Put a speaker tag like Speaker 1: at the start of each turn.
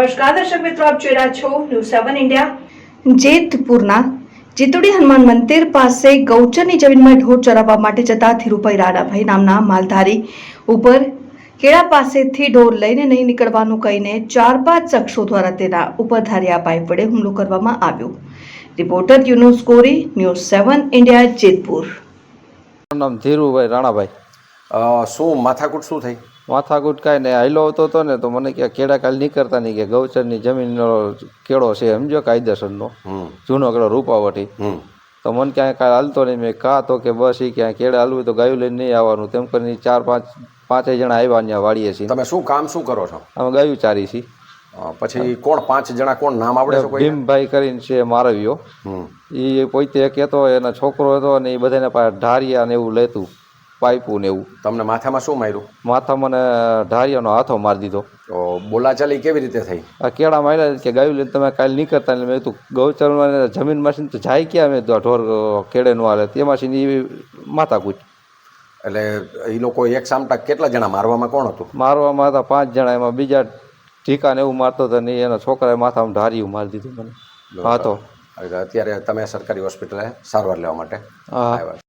Speaker 1: નમસ્કાર દર્શક મિત્રો આપ જોઈ રહ્યા છો ન્યૂઝ સેવન ઇન્ડિયા જેતપુરના જીતુડી હનુમાન મંદિર પાસે ગૌચરની જમીનમાં ઢોર ચરાવવા માટે જતા ધીરુભાઈ રાણાભાઈ નામના માલધારી ઉપર કેળા પાસેથી ઢોર લઈને નહીં નીકળવાનું કહીને ચાર પાંચ શખ્સો દ્વારા તેના ઉપર ધારિયા પાઇપ વડે હુમલો કરવામાં આવ્યો. રિપોર્ટર યુનુસ કોરી ન્યૂઝ સેવન ઇન્ડિયા જેતપુર.
Speaker 2: નામ ધીરુભાઈ રાણાભાઈ.
Speaker 3: શું માથાકૂટ શું થઈ?
Speaker 2: માથાકૂટ કાંઈ નહીં. હાઈલો આવતો હતો ને તો મને કે કેળા કાલ નીકળતા નહીં. કે ગૌચરની જમીનનો કેળો છે સમજો કાયદેસરનો. જૂનો કેળો રૂપાવટી. તો મને ક્યાંય કાંઈ હાલતો નહીં. મેં કા તો કે બસ એ ક્યાંય કેળા હાલવું તો ગાયું લઈને નહીં આવવાનું. તેમ કરીને ચાર પાંચ પાંચેય જણા આવ્યા ત્યાં વાળીએ છીએ.
Speaker 3: તમે શું કામ શું કરો છો?
Speaker 2: અમે ગાયું ચારી છીએ.
Speaker 3: પછી કોણ પાંચ જણા કોણ નામ આવડે છે
Speaker 2: ભીમભાઈ કરીને છે મારવ્યો એ પોતે કહેતો એનો છોકરો હતો ને એ બધાને પાસે ઢારિયા ને એવું લેતું. પાઇપું ને એવું.
Speaker 3: તમને માથામાં શું માર્યું?
Speaker 2: માથા મને ઢારિયાનો હાથો મારી દીધો.
Speaker 3: તો બોલાચાલી કેવી રીતે થઈ?
Speaker 2: આ કેળા માર્યા કે ગાયું લઈને તમે કાલે નીકળતા એટલે મેં કીધું ગૌચરમાં જમીનમાંથી તો જાય ક્યાં? મેં ઢોર કેળે નું હાલે. તેમાંથી એ માથા કૂચ
Speaker 3: એટલે એ લોકો એક સામટા કેટલા જણા? મારવામાં કોણ હતું?
Speaker 2: મારવામાં હતા પાંચ જણા. એમાં બીજા ઠીકાને એવું મારતો હતો ને એના છોકરાએ માથામાં ઢારિયું મારી દીધું મને. હાથો.
Speaker 3: તો અત્યારે તમે સરકારી હોસ્પિટલે સારવાર લેવા માટે
Speaker 2: હા.
Speaker 3: આવ્યા